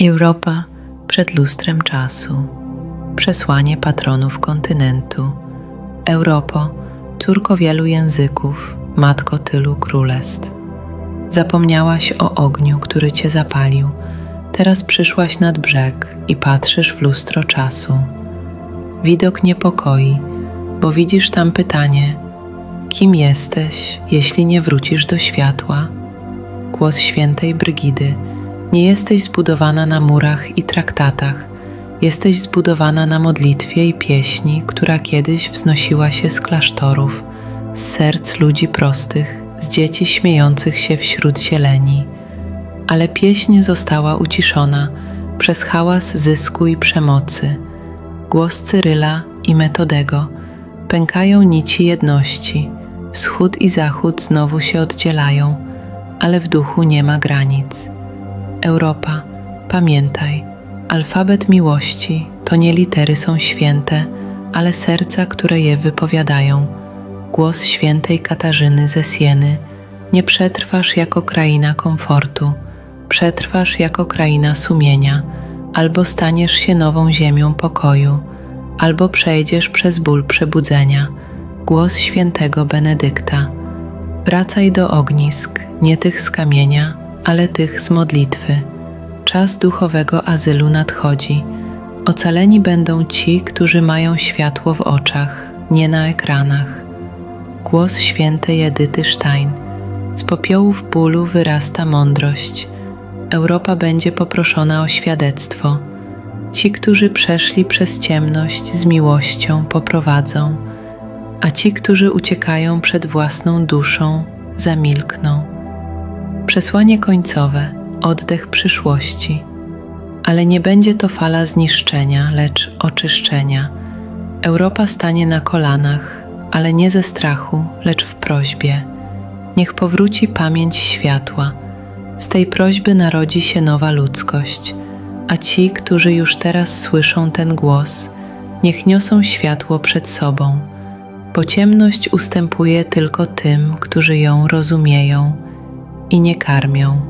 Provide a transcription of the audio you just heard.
Europa przed lustrem czasu. Przesłanie patronów kontynentu. Europo, córko wielu języków, matko tylu królestw. Zapomniałaś o ogniu, który cię zapalił. Teraz przyszłaś nad brzeg i patrzysz w lustro czasu. Widok niepokoi, bo widzisz tam pytanie: Kim jesteś, jeśli nie wrócisz do światła? Głos świętej Brygidy. Nie jesteś zbudowana na murach i traktatach, jesteś zbudowana na modlitwie i pieśni, która kiedyś wznosiła się z klasztorów, z serc ludzi prostych, z dzieci śmiejących się wśród zieleni. Ale pieśń została uciszona przez hałas zysku i przemocy. Głos Cyryla i Metodego pękają nici jedności. Wschód i zachód znowu się oddzielają, ale w duchu nie ma granic. Europa, pamiętaj, alfabet miłości to nie litery są święte, ale serca, które je wypowiadają. Głos świętej Katarzyny ze Sieny. Nie przetrwasz jako kraina komfortu, przetrwasz jako kraina sumienia, albo staniesz się nową ziemią pokoju, albo przejdziesz przez ból przebudzenia. Głos świętego Benedykta. Wracaj do ognisk, nie tych z kamienia, ale tych z modlitwy. Czas duchowego azylu nadchodzi. Ocaleni będą ci, którzy mają światło w oczach, nie na ekranach. Głos świętej Edyty Stein. Z popiołów bólu wyrasta mądrość. Europa będzie poproszona o świadectwo. Ci, którzy przeszli przez ciemność z miłością, poprowadzą, a ci, którzy uciekają przed własną duszą, zamilkną. Przesłanie końcowe oddech przyszłości. Ale nie będzie to fala zniszczenia, lecz oczyszczenia. Europa stanie na kolanach, ale nie ze strachu, lecz w prośbie. Niech powróci pamięć światła. Z tej prośby narodzi się nowa ludzkość, a ci, którzy już teraz słyszą ten głos, niech niosą światło przed sobą, bo ciemność ustępuje tylko tym, którzy ją rozumieją i nie karmią.